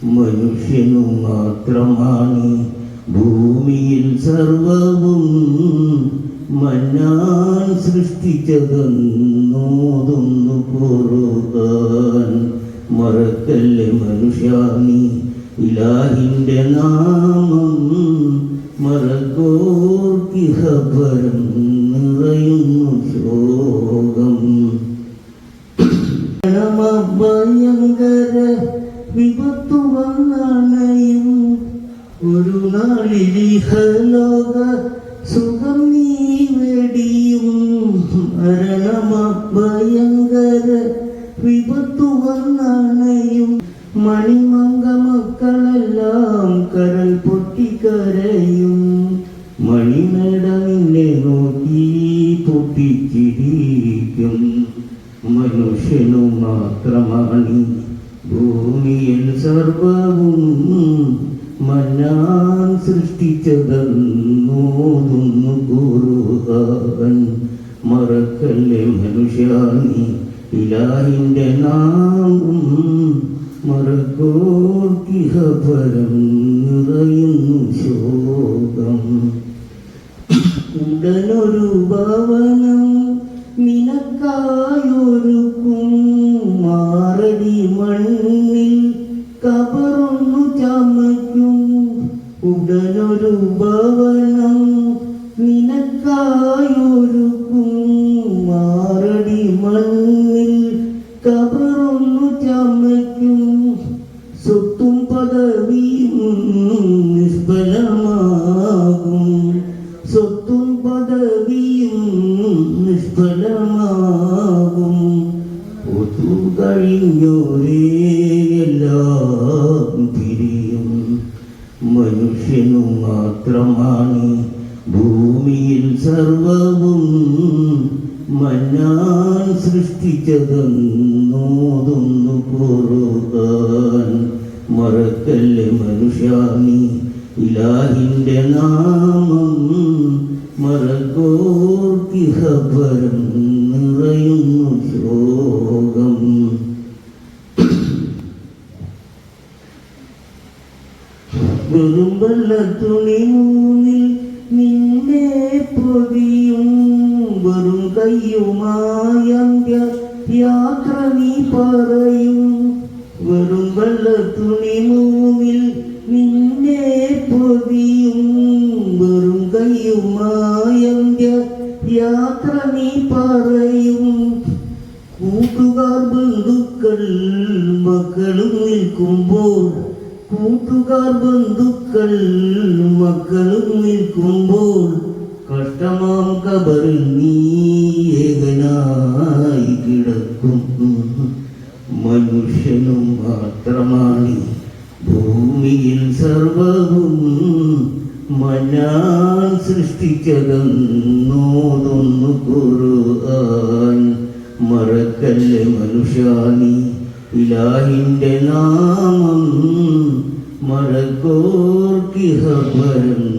മനുഷ്യനു മാത്രമാണ് ഭൂമിയിൽ സർവവും മന്നാൻ സൃഷ്ടിച്ചതെന്നോതൊന്നു കുറുകാൻ മറക്കല്ലേ മനുഷ്യാനി ഇലാഹിന്റെ നാമം മറക്കോർക്കിഹപരം നിറയുന്നു ശോകം. ഭയങ്കര വിപത്തു നാളിലിഹലോക സുഖം നീ വെടിയും മരണമ ഭയങ്കര വിപത്തു വന്നണയും മണിമങ്ക മക്കളെല്ലാം കരൽ പൊട്ടിക്കരയും മണിമേട നിന്നെ നോക്കി പൊട്ടിച്ചിരിക്കും. മനുഷ്യനു മാത്രമാണ് ഭൂമിയിൽ സർവവും മന്നാൻ സൃഷ്ടിച്ചതെന്നോതുന്നു കുറുകാൻ മറക്കല്ലേ മനുഷ്യാനി ഇലാഹിന്റെ നാമം മറക്കോർക്കിഹപരം നിറയുന്നു ശോകം. ഉടനൊരു ഭവനം നിനക്കായൊരുക്കും. മാറടി മണ്ണിൽ കബറൊന്നു ഉടനൊരു ഭവനം നിനക്കായൊരുക്കും മാറടി മണ്ണിൽ കബറൊന്നു ചമയ്ക്കും. സ്വത്തും പദവിയും നിഷ്ഫലമാകും. സ്വത്തും പദവിയും നിഷ്ഫലമാകും. ഒത്തു കഴിഞ്ഞോരേ എല്ലാം. മാത്രമാണ് ഭൂമിയിൽ സർവവും മന്നാൻ സൃഷ്ടിച്ചതെന്നോതൊന്നു പോറുകാൻ മറക്കല്ലേ മനുഷ്യാമി? ഇലാഹിന്റെ നാമം മറക്കോർക്കിഹപരം നിറയുന്നു ശോകം വെറും തുണി മൂന്നിൽ നിന്നെ പൊതിയും. വെറും കയ്യുമായന്ത്യ യാത്ര നീ പറയും. വെറും വെള്ളത്തുണി മൂന്നിൽ നിന്നെ പൊതിയും. വെറും കയ്യുമായന്ത്യ യാത്ര നീ പറയും. കൂട്ടുകാർ ബന്ധുക്കൾ മക്കളും നിൽക്കുമ്പോൾ കൂട്ടുകാർ ബന്ധുക്കൾ മക്കളും നിൽക്കുമ്പോൾ കഷ്ടമാം കബറിൽ നീ ഏകനായി കിടക്കും. മനുഷ്യനും മാത്രമാണ് ഭൂമിയിൽ സർവവും മനാൻ സൃഷ്ടിച്ചതെന്നോതൊന്നു കുറുവാൻ മറക്കല്ലേ മനുഷ്യാനി ഇലാഹിന്റെ നാമം മറക്കോർക്കിഹപരം